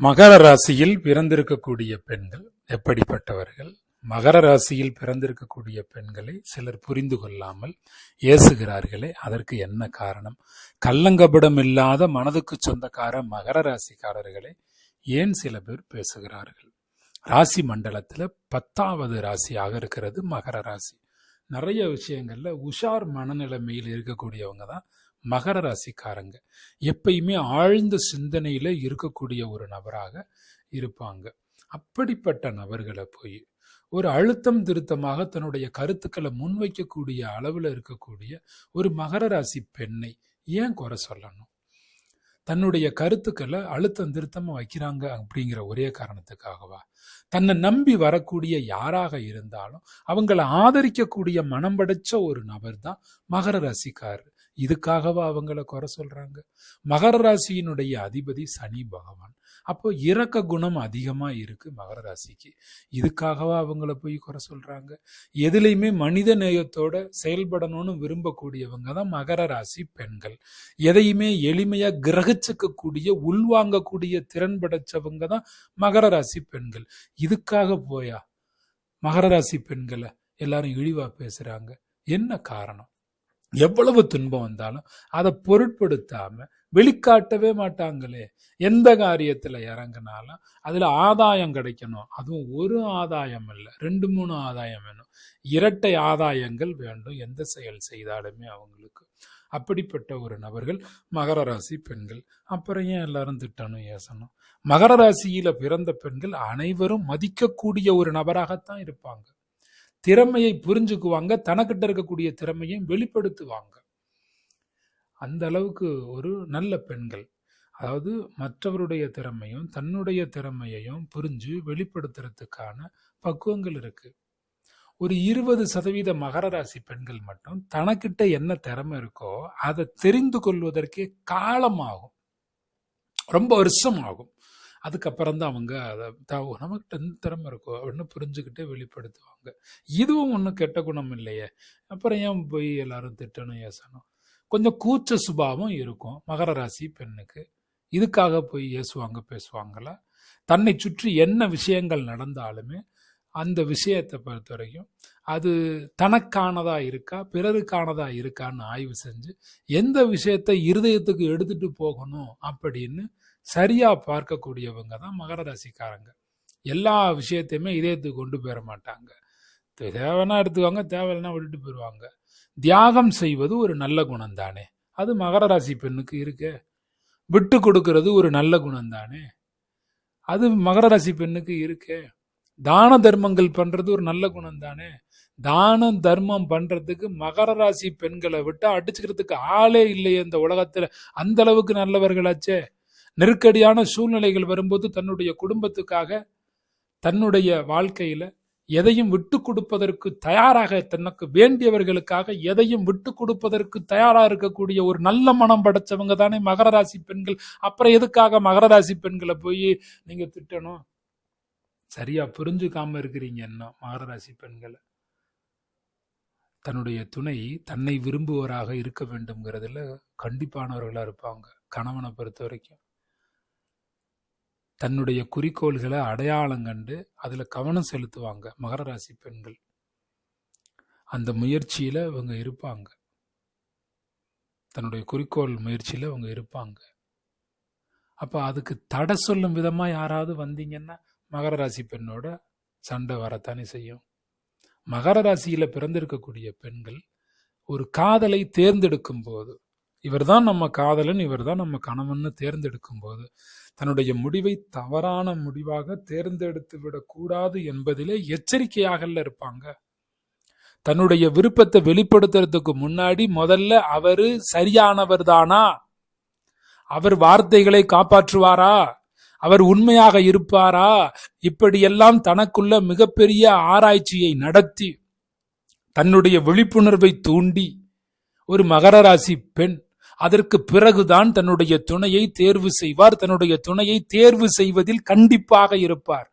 மகர ராசியில் பிறந்திருக்கக்கூடிய பெண்கள் எப்படிப்பட்டவர்கள்? மகர ராசியில் பிறந்திருக்கக்கூடிய பெண்களை சிலர் புரிந்து கொள்ளாமல் ஏசுகிறார்களே அதற்கு என்ன காரணம்? கள்ளங்கபடம் இல்லாத மனதுக்கு சொந்தக்கார மகர ராசிக்காரர்களை ஏன் சில பேர் பேசுகிறார்கள்? ராசி மண்டலத்தில் பத்தாவது ராசியாக இருக்கிறது மகர ராசி. நிறைய விஷயங்களில் உஷார் மனநிலைமையில் இருக்கக்கூடியவங்க தான் மகர ராசிக்காரங்க. எப்பயுமே ஆழ்ந்த சிந்தனையில இருக்கக்கூடிய ஒரு நபராக இருப்பாங்க. அப்படிப்பட்ட நபர்களை போய் ஒரு அழுத்தம் திருத்தமாக தன்னுடைய கருத்துக்களை முன்வைக்கக்கூடிய அளவில் இருக்கக்கூடிய ஒரு மகர ராசி பெண்ணை ஏன் குறை சொல்லணும்? தன்னுடைய கருத்துக்களை அழுத்தம் திருத்தமாக வைக்கிறாங்க அப்படிங்கிற ஒரே காரணத்துக்காகவா? தன்னை நம்பி வரக்கூடிய யாராக இருந்தாலும் அவங்கள ஆதரிக்கக்கூடிய மனம் படைச்ச ஒரு நபர் தான் மகர ராசிக்காரர். இதுக்காகவா அவங்கள குறை சொல்றாங்க? மகர ராசியினுடைய அதிபதி சனி பகவான். அப்போ இறக்க குணம் அதிகமா இருக்கு மகர ராசிக்கு. இதுக்காகவா அவங்கள போய் குறை சொல்றாங்க? எதுலையுமே மனித நேயத்தோட செயல்படணும்னு விரும்பக்கூடியவங்க தான் மகர ராசி பெண்கள். எதையுமே எளிமையா கிரகிச்சுக்கக்கூடிய உள்வாங்கக்கூடிய திறன் படைச்சவங்க தான் மகர ராசி பெண்கள். இதுக்காக போயா? மகர ராசி பெண்களை எல்லாரும் இழிவா பேசுறாங்க. என்ன காரணம்? எவ்வளவு துன்பம் வந்தாலும் அதை பொருட்படுத்தாம வெளிக்காட்டவே மாட்டாங்களே. எந்த காரியத்தில் இறங்கினாலும் அதில் ஆதாயம் கிடைக்கணும். அதுவும் ஒரு ஆதாயம் இல்லை ரெண்டு மூணு ஆதாயம் வேணும். இரட்டை ஆதாயங்கள் வேண்டும். எந்த செயல் செய்தாலுமே அவங்களுக்கு. அப்படிப்பட்ட ஒரு நபர்கள் மகர ராசி பெண்கள். அப்புறம் ஏன் எல்லாரும் திட்டணும் ஏசணும்? மகர ராசியில பிறந்த பெண்கள் அனைவரும் மதிக்கக்கூடிய ஒரு நபராகத்தான் இருப்பாங்க. திறமையை புரிஞ்சுக்குவாங்க தனக்கிட்ட இருக்கக்கூடிய திறமையும் வெளிப்படுத்துவாங்க. அந்த அளவுக்கு ஒரு நல்ல பெண்கள். அதாவது மற்றவருடைய திறமையும் தன்னுடைய திறமையையும் புரிஞ்சு வெளிப்படுத்துறதுக்கான பக்குவங்கள் இருக்கு. ஒரு இருபது சதவீத மகர ராசி பெண்கள் மட்டும் தனக்கிட்ட என்ன திறமை இருக்கோ அதை தெரிந்து கொள்வதற்கே காலமாகும். ரொம்ப வருஷம் ஆகும் அதுக்கப்புறம் தான் அவங்க அதை த- நமக்கு திறமை இருக்கோ அப்படின்னு புரிஞ்சுக்கிட்டு வெளிப்படுத்துவாங்க. இதுவும் ஒன்றும் கெட்ட குணம் இல்லையே. அப்புறம் ஏன் போய் எல்லாரும் திட்டணும் ஏசணும்? கொஞ்சம் கூச்ச சுபாவம் இருக்கும். மகர ராசி பெண்ணுக்கு. இதுக்காக போய் ஏசுவாங்க பேசுவாங்கள? தன்னை சுற்றி என்ன விஷயங்கள் நடந்தாலுமே அந்த விஷயத்தை பொறுத்த வரைக்கும் அது தனக்கானதா இருக்கா? பிறருக்கானதா இருக்கான்னு ஆய்வு செஞ்சு எந்த விஷயத்தை இருதயத்துக்கு எடுத்துட்டு போகணும் அப்படின்னு சரியாக பார்க்கக்கூடியவங்க தான் மகர ராசிக்காரங்க. எல்லா விஷயத்தையுமே இதயத்துக்கு கொண்டு போயிட மாட்டாங்க. தேவைன்னா எடுத்துக்குவாங்க தேவையில்லைன்னா விட்டுட்டு போயிடுவாங்க தியாகம் செய்வது ஒரு நல்ல குணம் தானே அது மகர ராசி பெண்ணுக்கு இருக்கு. விட்டு கொடுக்கறது ஒரு நல்ல குணம் தானே அது மகர ராசி பெண்ணுக்கு இருக்கு. தான தர்மங்கள் பண்றது ஒரு நல்ல குணம் தானே தானம் தர்மம் பண்றதுக்கு மகர ராசி பெண்களை விட்டு அடிச்சுக்கிறதுக்கு ஆளே இல்லையே இந்த உலகத்துல. அந்த அளவுக்கு நல்லவர்களாச்சே. நெருக்கடியான சூழ்நிலைகள் வரும்போது தன்னுடைய குடும்பத்துக்காக தன்னுடைய வாழ்க்கையில எதையும் விட்டு கொடுப்பதற்கு தயாராக தனக்கு வேண்டியவர்களுக்காக எதையும் விட்டு கொடுப்பதற்கு தயாரா இருக்கக்கூடிய ஒரு நல்ல மனம் படைச்சவங்க தானே மகர ராசி பெண்கள். அப்புறம் எதுக்காக மகர ராசி பெண்களை போய் நீங்க திட்டணும்? சரியா புரிஞ்சுக்காம இருக்கிறீங்க என்ன மகர ராசி பெண்களை? தன்னுடைய துணை தன்னை விரும்புவராக இருக்க வேண்டும்ங்கிறதுல கண்டிப்பானவர்களா இருப்பாங்க. கணவனை பொறுத்த வரைக்கும். தன்னுடைய குறிக்கோள்களை அடையாளம் கண்டு அதில் கவனம் செலுத்துவாங்க மகர ராசி பெண்கள். அந்த முயற்சியில் இவங்க இருப்பாங்க. தன்னுடைய குறிக்கோள் முயற்சியில் அவங்க இருப்பாங்க. அப்போ அதுக்கு தடை சொல்லும் விதமாக யாராவது வந்தீங்கன்னா மகர ராசி பெண்ணோட சண்டை வரத்தானே செய்யும். மகர ராசியில் பிறந்திருக்கக்கூடிய பெண்கள் ஒரு காதலை தேர்ந்தெடுக்கும் போது இவர்தான் நம்ம காதலன் இவர்தான் நம்ம கணவன் தேர்ந்தெடுக்கும் போது தன்னுடைய முடிவை தவறான முடிவாக தேர்ந்தெடுத்து விடக்கூடாது என்பதிலே எச்சரிக்கையாகல இருப்பாங்க. தன்னுடைய விருப்பத்தை வெளிப்படுத்துறதுக்கு முன்னாடி முதல்ல அவரு சரியானவர் தானா அவர் வார்த்தைகளை காப்பாற்றுவாரா? அவர் உண்மையாக இருப்பாரா? இப்படியெல்லாம் தனக்குள்ள மிகப்பெரிய ஆராய்ச்சியை நடத்தி தன்னுடைய விழிப்புணர்வை தூண்டி ஒரு மகர ராசி பெண் அதற்கு பிறகுதான் தன்னுடைய துணையை தேர்வு செய்வார். தன்னுடைய துணையை தேர்வு செய்வதில் கண்டிப்பாக இருப்பார்.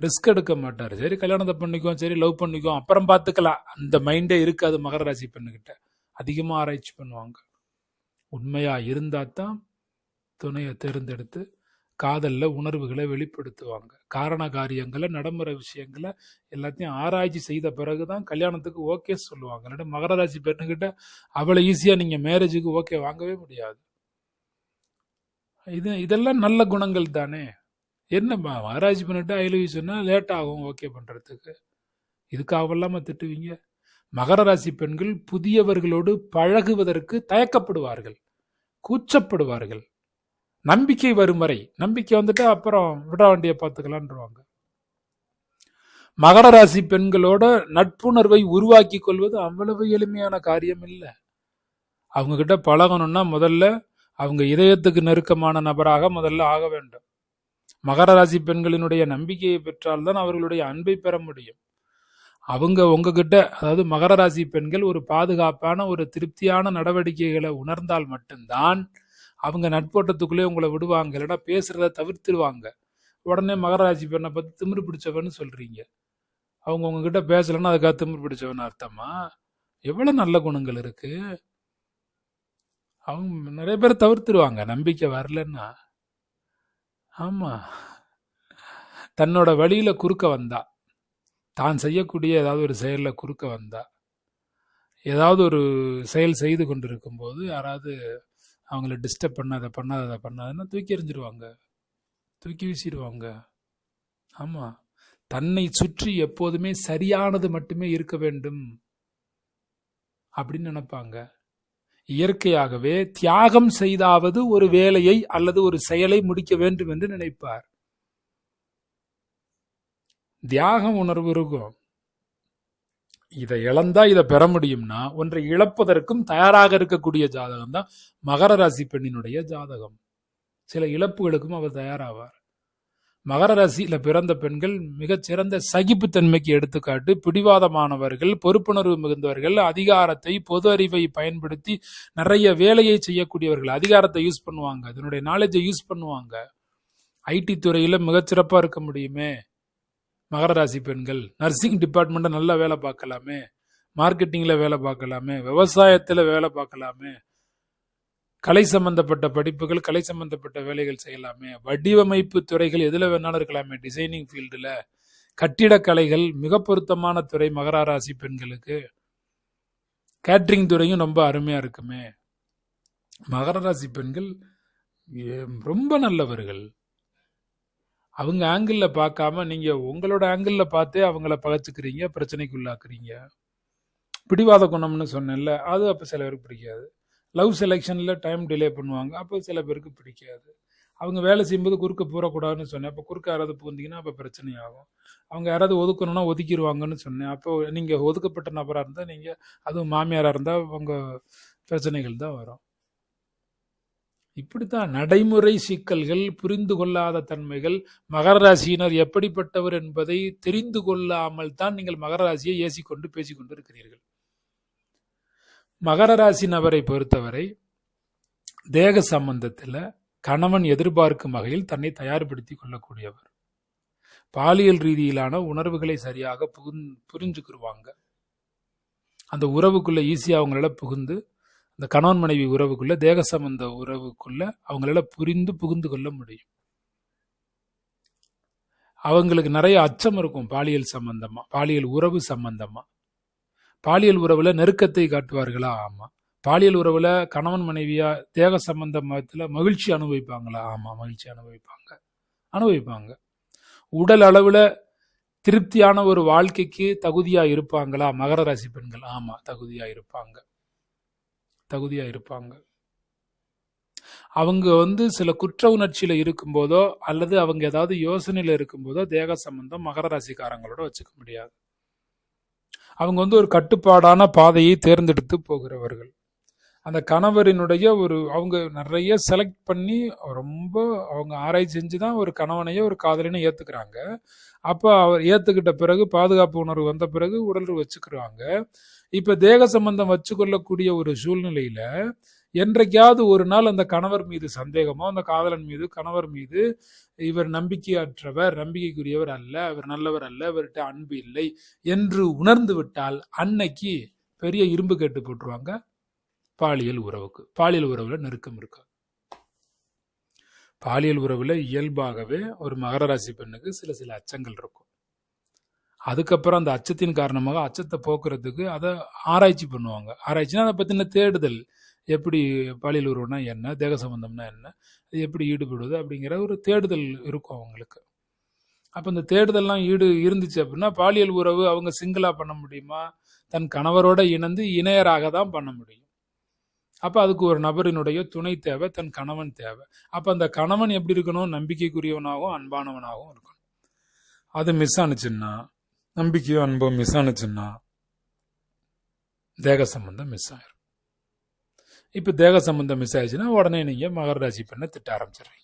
ரிஸ்க் எடுக்க மாட்டார். சரி கல்யாணத்தை பண்ணிக்குவோம் சரி லவ் பண்ணிக்குவோம் அப்புறம் பார்த்துக்கலாம். அந்த மைண்டே இருக்காது மகர ராசி பெண்ணுகிட்ட. அதிகமாக ஆராய்ச்சி பண்ணுவாங்க. உண்மையா இருந்தா தான் துணையை தேர்ந்தெடுத்து காதலில் உணர்வுகளை வெளிப்படுத்துவாங்க. காரண காரியங்களை நடைமுறை விஷயங்களை எல்லாத்தையும் ஆராய்ச்சி செய்த பிறகு தான் கல்யாணத்துக்கு ஓகே சொல்லுவாங்க. இல்லாட்டி மகர ராசி அவ்வளோ ஈஸியாக நீங்கள் மேரேஜுக்கு ஓகே வாங்கவே முடியாது. இது இதெல்லாம் நல்ல குணங்கள் தானே? என்ன மகராஜ் பண்ணிட்டு ஐலவி சொன்னால் லேட் ஆகும் ஓகே பண்ணுறதுக்கு இதுக்காக இல்லாம திட்டுவீங்க? மகர ராசி பெண்கள் புதியவர்களோடு பழகுவதற்கு தயக்கப்படுவார்கள். கூச்சப்படுவார்கள். நம்பிக்கை வரும் வரை நம்பிக்கை வந்துட்டு அப்புறம் விட வண்டியை பார்த்துக்கலான்வாங்க மகர ராசி பெண்களோட நட்புணர்வை உருவாக்கி கொள்வது அவ்வளவு எளிமையான காரியம் இல்லை அவங்க கிட்ட பழகணும்னா முதல்ல அவங்க இதயத்துக்கு நெருக்கமான நபராக முதல்ல ஆக வேண்டும். மகர ராசி பெண்களினுடைய நம்பிக்கையை பெற்றால்தான் அவர்களுடைய அன்பை பெற முடியும். அவங்க உங்ககிட்ட அதாவது மகர ராசி பெண்கள் ஒரு பாதுகாப்பான ஒரு திருப்தியான நடவடிக்கைகளை உணர்ந்தால் மட்டும்தான் அவங்க நட்போட்டத்துக்குள்ளே உங்களை விடுவாங்க. இல்லைன்னா பேசுறத தவிர்த்துடுவாங்க. உடனே மகராஜி பெண்ணை பார்த்து திமிரு பிடிச்சவன்னு சொல்றீங்க. அவங்க உங்ககிட்ட பேசலன்னா அதுக்காக திமிரு பிடிச்சவன்னு அர்த்தமா? எவ்வளோ நல்ல குணங்கள் இருக்கு? அவங்க நிறைய பேர் தவிர்த்துடுவாங்க. நம்பிக்கை வரலன்னா. ஆமா. தன்னோட வழியில குறுக்க வந்தா. தான் செய்யக்கூடிய ஏதாவது ஒரு செயலில் குறுக்க வந்தா. ஏதாவது ஒரு செயல் செய்து கொண்டிருக்கும் போது யாராவது அவங்கள டிஸ்டர்ப் பண்ணாத பண்ணாத பண்ணாதன்னா தூக்கி எறிஞ்சிருவாங்க. தூக்கி வீசிடுவாங்க ஆமாம் தன்னை சுற்றி எப்போதுமே சரியானது மட்டுமே இருக்க வேண்டும் அப்படின்னு நினைப்பாங்க. இயற்கையாகவே தியாகம் செய்தாவது ஒரு வேலையை அல்லது ஒரு செயலை முடிக்க வேண்டும் என்று நினைப்பார். தியாகம் உணர்வு இருக்கும். இதை இழந்தா இதை பெற முடியும்னா ஒன்றை இழப்பதற்கும் தயாராக இருக்கக்கூடிய ஜாதகம் தான் மகர ராசி பெண்ணினுடைய ஜாதகம். சில இழப்புகளுக்கும் அவர் தயாராவார். மகர ராசியில பிறந்த பெண்கள் மிகச்சிறந்த சகிப்புத்தன்மைக்கு எடுத்துக்காட்டு பிடிவாதமானவர்கள் பொறுப்புணர்வு மிகுந்தவர்கள் அதிகாரத்தை பொது அறிவை பயன்படுத்தி நிறைய வேலையை செய்யக்கூடியவர்கள் அதிகாரத்தை யூஸ் பண்ணுவாங்க. அதனுடைய நாலேஜை யூஸ் பண்ணுவாங்க. ஐடி துறையில மிகச்சிறப்பா இருக்க முடியுமே. மகர ராசி பெண்கள் நர்சிங் டிபார்ட்மெண்ட்டை நல்லா வேலை பார்க்கலாமே மார்க்கெட்டிங்கில் வேலை பார்க்கலாமே விவசாயத்தில் வேலை பார்க்கலாமே கலை சம்பந்தப்பட்ட படிப்புகள் கலை சம்பந்தப்பட்ட வேலைகள் செய்யலாமே வடிவமைப்பு துறைகள் எதில் வேணாலும் இருக்கலாமே டிசைனிங் ஃபீல்டில் கட்டிடக்கலைகள் மிக பொருத்தமான துறை மகர ராசி பெண்களுக்கு. கேட்ரிங் துறையும் ரொம்ப அருமையாக இருக்குமே. மகர ராசி பெண்கள் ஏ- ரொம்ப நல்லவர்கள். அவங்க ஆங்கிளில் பார்க்காம நீங்க உங்களோட ஆங்கிளில் பார்த்தே அவங்கள பகச்சுக்கிறீங்க பிரச்சனைக்கு உள்ளாக்குறீங்க. பிடிவாத குணம்னு சொன்னேன்ல அது அப்போ சில பேருக்கு பிடிக்காது. லவ் செலெக்ஷனில் டைம் டிலே பண்ணுவாங்க அப்போ சில பேருக்கு பிடிக்காது. அவங்க வேலை செய்யும்போது குறுக்க போகக்கூடாதுன்னு சொன்னேன் அப்போ குறுக்க யாராவது பூந்தீங்கன்னா அப்போ பிரச்சனை ஆகும் அவங்க யாராவது ஒதுக்கணும்னா ஒதுக்கிடுவாங்கன்னு சொன்னேன் அப்போ நீங்கள் ஒதுக்கப்பட்ட நபராக இருந்தால் நீங்கள் அதுவும் மாமியாராக இருந்தால் உங்கள் பிரச்சனைகள் தான் வரும். இப்படித்தான் நடைமுறை சிக்கல்கள் புரிந்து கொள்ளாத தன்மைகள் மகர ராசியினர் எப்படிப்பட்டவர் என்பதை தெரிந்து கொள்ளாமல் தான் நீங்கள் மகர ராசியை ஏசிக்கொண்டு பேசிக்கொண்டு இருக்கிறீர்கள் மகர ராசி நபரை பொறுத்தவரை தேக சம்பந்தத்தில் கணவன் எதிர்பார்க்கும் வகையில் தன்னை தயார்படுத்திக் கொள்ளக்கூடியவர். பாலியல் ரீதியிலான உணர்வுகளை சரியாக புகுந் புரிஞ்சுக்கிடுவாங்க அந்த உறவுக்குள்ள ஈஸியாக அவங்களால புகுந்து இந்த கணவன் மனைவி உறவுக்குள்ள தேக சம்பந்த உறவுக்குள்ள அவங்களால புரிந்து புகுந்து கொள்ள முடியும். அவங்களுக்கு நிறைய அச்சம் இருக்கும் பாலியல் சம்பந்தமா பாலியல் உறவு சம்பந்தமா. பாலியல் உறவுல நெருக்கத்தை காட்டுவார்களா? ஆமா. பாலியல் உறவுல கணவன் மனைவியா தேக சம்பந்தத்துல மகிழ்ச்சி அனுபவிப்பாங்களா? ஆமா மகிழ்ச்சி அனுபவிப்பாங்க. அனுபவிப்பாங்க. உடல் அளவுல திருப்தியான ஒரு வாழ்க்கைக்கு தகுதியா இருப்பாங்களா? மகர ராசி பெண்கள் ஆமா தகுதியா இருப்பாங்க. தகுதியாக இருப்பாங்க. அவங்க வந்து சில குற்ற உணர்ச்சியில இருக்கும்போதோ அல்லது அவங்க ஏதாவது யோசனையில இருக்கும்போதோ தேக சம்பந்தம் மகர ராசிக்காரங்களோட வச்சுக்க முடியாது. அவங்க வந்து ஒரு கட்டுப்பாடான பாதையை தேர்ந்தெடுத்து போகிறவர்கள். அந்த கணவரினுடைய ஒரு அவங்க நிறைய செலக்ட் பண்ணி ரொம்ப அவங்க ஆராய்ச்சி செஞ்சு தான் ஒரு கணவனையோ ஒரு காதலினையும் ஏற்றுக்கிறாங்க அப்போ அவர் ஏற்றுக்கிட்ட பிறகு பாதுகாப்பு உணர்வு வந்த பிறகு உடல் வச்சுக்கிறாங்க. இப்போ தேக சம்பந்தம் வச்சுக்கொள்ளக்கூடிய ஒரு சூழ்நிலையில் என்றைக்காவது ஒரு நாள் அந்த கணவர் மீது சந்தேகமோ அந்த காதலன் மீது கணவர் மீது இவர் நம்பிக்கையற்றவர் நம்பிக்கைக்குரியவர் அல்ல இவர் நல்லவர் அல்ல இவர்கிட்ட அன்பு இல்லை என்று உணர்ந்து விட்டால் அன்னைக்கு பெரிய இரும்பு கேட்டு போட்டுருவாங்க. பாலியல் உறவுக்கு. பாலியல் உறவில் நெருக்கம் இருக்கா? பாலியல் உறவில் இயல்பாகவே ஒரு மகர ராசி பெண்ணுக்கு சில சில அச்சங்கள் இருக்கும். அதுக்கப்புறம் அந்த அச்சத்தின் காரணமாக அச்சத்தை போக்குறதுக்கு அதை ஆராய்ச்சி பண்ணுவாங்க. ஆராய்ச்சினா அதை பற்றின தேடுதல். எப்படி பாலியல் உறவுனா என்ன? தேக சம்பந்தம்னா என்ன? அது எப்படி ஈடுபடுவது அப்படிங்கிற ஒரு தேடுதல் இருக்கும் அவங்களுக்கு. அப்போ இந்த தேடுதல்லாம் ஈடு இருந்துச்சு அப்படின்னா பாலியல் உறவு அவங்க சிங்கிளாக பண்ண முடியுமா? தன் கணவரோட இணைந்து இணையராக தான் பண்ண முடியும். அப்போ அதுக்கு ஒரு நபரினுடைய துணை தேவை தன் கணவன் தேவை. அப்போ அந்த கணவன் எப்படி இருக்கணும்? நம்பிக்கைக்குரியவனாகவும் அன்பானவனாகவும் இருக்கணும். அது மிஸ் ஆனிச்சுன்னா நம்பிக்கையோ அன்போ மிஸ் ஆனிச்சுன்னா தேக சம்பந்தம் மிஸ் ஆயிரும். இப்போ தேக சம்பந்தம் மிஸ் ஆயிடுச்சுன்னா உடனே நீங்கள் மகர ராசி பெண்ணை திட்ட ஆரம்பிச்சிடுறீங்க.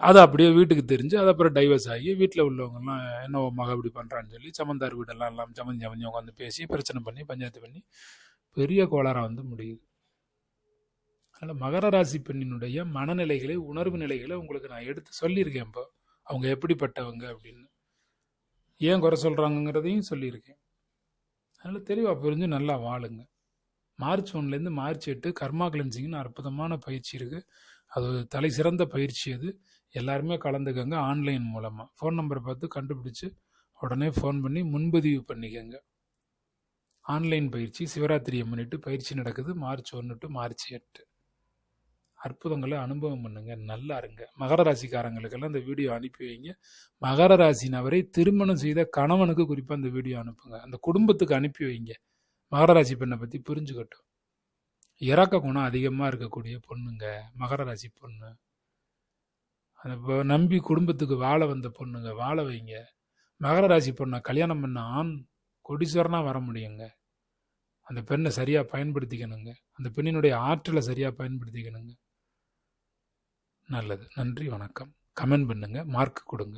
அது அப்படியே வீட்டுக்கு தெரிஞ்சு அது அப்புறம் டைவர்ஸ் ஆகி வீட்டில் உள்ளவங்கலாம் என்ன உன் மக இப்படி பண்ணுறான்னு சொல்லி சமந்தார் வீடெல்லாம் எல்லாம் சமந்தி சமந்தி உட்காந்து பேசி பிரச்சனை பண்ணி பஞ்சாயத்து பண்ணி பெரிய கோளாறாக வந்து முடியுது. அதனால் மகர ராசி பெண்ணினுடைய மனநிலைகளை உணர்வு நிலைகளை உங்களுக்கு நான் எடுத்து சொல்லியிருக்கேன் இப்போ. அவங்க எப்படிப்பட்டவங்க அப்படின்னு. ஏன் குறை சொல்கிறாங்கங்கிறதையும் சொல்லியிருக்கேன். அதனால் தெளிவாக புரிஞ்சு நல்லா வாழுங்க. மார்ச் ஒன்லேருந்து மார்ச் எட்டு கர்மா கிளென்சிங்னு அற்புதமான பயிற்சி இருக்குது அது ஒரு தலை சிறந்த பயிற்சி அது. எல்லாருமே கலந்துக்கங்க ஆன்லைன் மூலமாக ஃபோன் நம்பரை பார்த்து கண்டுபிடிச்சி உடனே ஃபோன் பண்ணி முன்பதிவு பண்ணிக்கங்க. ஆன்லைன் பயிற்சி சிவராத்திரியை முன்னிட்டு பயிற்சி நடக்குது. மார்ச் ஒன்று டு மார்ச் எட்டு. அற்புதங்களை அனுபவம் பண்ணுங்க. நல்லா இருங்க. மகர ராசிக்காரங்களுக்கெல்லாம் இந்த வீடியோ அனுப்பி வைங்க. மகர ராசி நபரை திருமணம் செய்த கணவனுக்கு குறிப்பாக அந்த வீடியோ அனுப்புங்க. அந்த குடும்பத்துக்கு அனுப்பி வைங்க. மகர ராசி பெண்ணை பற்றி புரிஞ்சுக்கட்டும். இறக்க குணம் அதிகமாக இருக்கக்கூடிய பொண்ணுங்க. மகர ராசி பொண்ணு. அதை நம்பி குடும்பத்துக்கு வாழ வந்த பொண்ணுங்க வாழ வைங்க. மகர ராசி பொண்ணை கல்யாணம் பண்ண ஆண் கொடீஸ்வரனாக வர முடியுங்க. அந்த பெண்ணை சரியாக பயன்படுத்திக்கணுங்க. அந்த பெண்ணினுடைய ஆற்றலை சரியாக பயன்படுத்திக்கணுங்க. நல்லது. நன்றி வணக்கம். கமெண்ட் பண்ணுங்கள் மார்க் கொடுங்க.